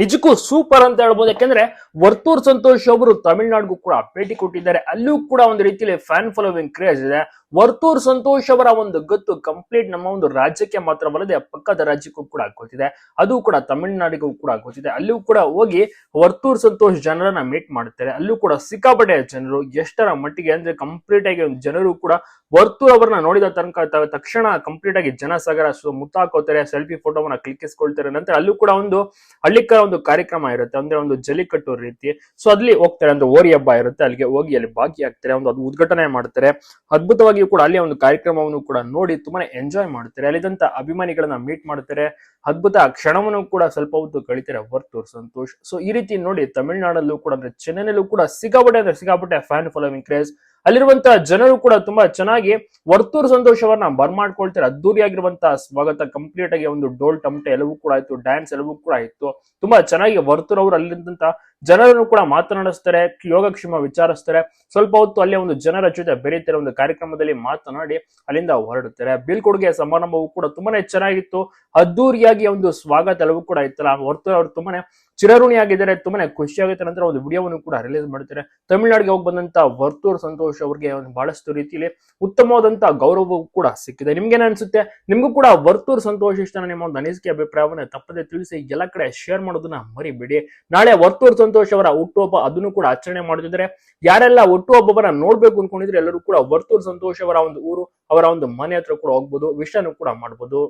ನಿಜಕ್ಕೂ ಸೂಪರ್ ಅಂತ ಹೇಳ್ಬೋದು. ಯಾಕೆಂದ್ರೆ ವರ್ತೂರ್ ಸಂತೋಷ್ ಅವರು ತಮಿಳ್ನಾಡಿಗೂ ಕೂಡ ಭೇಟಿ ಕೊಟ್ಟಿದ್ದಾರೆ. ಅಲ್ಲೂ ಕೂಡ ಒಂದು ರೀತಿಯಲ್ಲಿ ಫ್ಯಾನ್ ಫಾಲೋವಿಂಗ್ ಕ್ರೇಜ್ ಇದೆ. ವರ್ತೂರ್ ಸಂತೋಷ್ ಅವರ ಒಂದು ಗತ್ತು ಕಂಪ್ಲೀಟ್ ನಮ್ಮ ಒಂದು ರಾಜ್ಯಕ್ಕೆ ಮಾತ್ರವಲ್ಲದೆ ಪಕ್ಕದ ರಾಜ್ಯಕ್ಕೂ ಕೂಡ ಗೊತ್ತಿದೆ ಅದು ಕೂಡ ತಮಿಳ್ನಾಡಿಗೂ ಕೂಡ ಗೊತ್ತಿದೆ ಅಲ್ಲೂ ಕೂಡ ಹೋಗಿ ವರ್ತೂರ್ ಸಂತೋಷ್ ಜನರನ್ನ ಮೀಟ್ ಮಾಡ್ತಾರೆ. ಅಲ್ಲೂ ಕೂಡ ಸಿಕ್ಕಾಪಟ್ಟೆ ಜನರು ಎಷ್ಟರ ಮಟ್ಟಿಗೆ ಅಂದ್ರೆ ಕಂಪ್ಲೀಟ್ ಆಗಿ ಜನರು ಕೂಡ ವರ್ತೂರ್ ಅವರನ್ನ ನೋಡಿದ ತನಕ ತಕ್ಷಣ ಕಂಪ್ಲೀಟ್ ಆಗಿ ಜನಸಾಗರ ಮುತ್ತಾಕೋತಾರೆ ಸೆಲ್ಫಿ ಫೋಟೋವನ್ನ ಕ್ಲಿಕ್ಕಿಸ್ಕೊಳ್ತಾರೆ. ನಂತರ ಅಲ್ಲೂ ಕೂಡ ಒಂದು ಹಳ್ಳಿಕರ ಒಂದು ಕಾರ್ಯಕ್ರಮ ಇರುತ್ತೆ, ಅಂದ್ರೆ ಒಂದು ಜಲ್ಲಿಕಟ್ಟು ರೀತಿ. ಸೊ ಅಲ್ಲಿ ಹೋಗ್ತಾರೆ, ಅಂದ್ರೆ ಓರಿ ಹಬ್ಬ ಇರುತ್ತೆ, ಅಲ್ಲಿಗೆ ಹೋಗಿ ಅಲ್ಲಿ ಭಾಗಿಯಾಗ್ತಾರೆ, ಒಂದು ಅದು ಉದ್ಘಾಟನೆ ಮಾಡ್ತಾರೆ. ಅದ್ಭುತವಾಗಿಯೂ ಕೂಡ ಅಲ್ಲಿ ಒಂದು ಕಾರ್ಯಕ್ರಮವನ್ನು ಕೂಡ ನೋಡಿ ತುಂಬಾನೇ ಎಂಜಾಯ್ ಮಾಡ್ತಾರೆ. ಅಲ್ಲಿದಂತ ಅಭಿಮಾನಿಗಳನ್ನ ಮೀಟ್ ಮಾಡ್ತಾರೆ. ಅದ್ಭುತ ಕ್ಷಣವನ್ನು ಕೂಡ ಸ್ವಲ್ಪ ಹೊತ್ತು ಕಳಿತಾರೆ ಹೊರತು ಸಂತೋಷ್. ಸೊ ಈ ರೀತಿ ನೋಡಿ ತಮಿಳ್ನಾಡಲ್ಲೂ ಕೂಡ, ಅಂದ್ರೆ ಚೆನ್ನೈನಲ್ಲೂ ಕೂಡ ಸಿಗಾಬಟ್ಟೆ, ಅಂದ್ರೆ ಸಿಗಾಬಟ್ಟೆ ಫ್ಯಾನ್ ಫಾಲೋವಿಂಗ್ ಕ್ರೇಜ್ ಅಲ್ಲಿರುವಂತಹ ಜನರು ಕೂಡ ತುಂಬಾ ಚೆನ್ನಾಗಿ ವರ್ತೂರ್ ಸಂತೋಷವನ್ನ ಬರ್ಮಾಡ್ಕೊಳ್ತಾರೆ. ಅದ್ದೂರಿಯಾಗಿರುವಂತಹ ಸ್ವಾಗತ ಕಂಪ್ಲೀಟ್ ಆಗಿ ಒಂದು ಡೋಲ್ ಟಮಟೆ ಎಲ್ಲವೂ ಕೂಡ ಆಯ್ತು ಡ್ಯಾನ್ಸ್ ಎಲ್ಲವೂ ಕೂಡ ಇತ್ತು ತುಂಬಾ ಚೆನ್ನಾಗಿ ವರ್ತೂರ್ ಅವರು ಅಲ್ಲಿದ್ದಂತ ಜನರನ್ನು ಕೂಡ ಮಾತನಾಡಿಸ್ತಾರೆ, ಯೋಗಕ್ಷೇಮ ವಿಚಾರಿಸ್ತಾರೆ. ಸ್ವಲ್ಪ ಹೊತ್ತು ಅಲ್ಲಿ ಒಂದು ಜನರ ಜೊತೆ ಬೆರೀತಾರೆ ಒಂದು ಕಾರ್ಯಕ್ರಮದಲ್ಲಿ ಮಾತನಾಡಿ ಅಲ್ಲಿಂದ ಹೊರಡುತ್ತಾರೆ. ಬೀಳ್ಕೊಡುಗೆ ಸಮಾರಂಭವೂ ಕೂಡ ತುಂಬಾನೇ ಚೆನ್ನಾಗಿತ್ತು. ಅದ್ದೂರಿಯಾಗಿ ಒಂದು ಸ್ವಾಗತ ಎಲ್ಲವೂ ಕೂಡ ಇತ್ತಲ್ಲ. ಹೊರತು ಅವರು ತುಂಬಾನೇ ಚಿರಋಣಿಯಾಗಿದ್ದಾರೆ, ತುಂಬಾನೇ ಖುಷಿಯಾಗುತ್ತೆ. ನಂತರ ಒಂದು ವಿಡಿಯೋವನ್ನು ಕೂಡ ರಿಲೀಸ್ ಮಾಡ್ತಾರೆ. ತಮಿಳುನಾಡಿಗೆ ಹೋಗಿ ಬಂದಂತ ವರ್ತೂರ್ ಸಂತೋಷ್ ಅವರಿಗೆ ಒಂದು ಬಹಳಷ್ಟು ರೀತಿಯಲ್ಲಿ ಉತ್ತಮವಾದಂತಹ ಗೌರವವು ಕೂಡ ಸಿಕ್ಕಿದೆ. ನಿಮ್ಗೆ ಅನ್ಸುತ್ತೆ? ನಿಮ್ಗೂ ಕೂಡ ವರ್ತೂರ್ ಸಂತೋಷ ಇಷ್ಟ ನಿಮ್ಮ ಒಂದು ಅನಿಸಿಕೆ ಅಭಿಪ್ರಾಯವನ್ನು ತಪ್ಪದೆ ತಿಳಿಸಿ ಎಲ್ಲ ಕಡೆ ಶೇರ್ ಮಾಡೋದನ್ನ ಮರಿಬೇಡಿ. ನಾಳೆ ವರ್ತೂರ್ ಸಂತೋಷ್ ಅವರ ಹುಟ್ಟುಹಬ್ಬ ಅದನ್ನು ಕೂಡ ಆಚರಣೆ ಮಾಡುತ್ತಿದ್ದಾರೆ. ಯಾರೆಲ್ಲ ಹುಟ್ಟುಹಬ್ಬವನ್ನ ನೋಡ್ಬೇಕು ಅನ್ಕೊಂಡಿದ್ರೆ ಎಲ್ಲರೂ ಕೂಡ ವರ್ತೂರ್ ಸಂತೋಷ್ ಅವರ ಒಂದು ಊರು, ಅವರ ಒಂದು ಮನೆ ಹತ್ರ ಕೂಡ ಹೋಗ್ಬೋದು ವಿಷಯನೂ ಕೂಡ ಮಾಡ್ಬೋದು.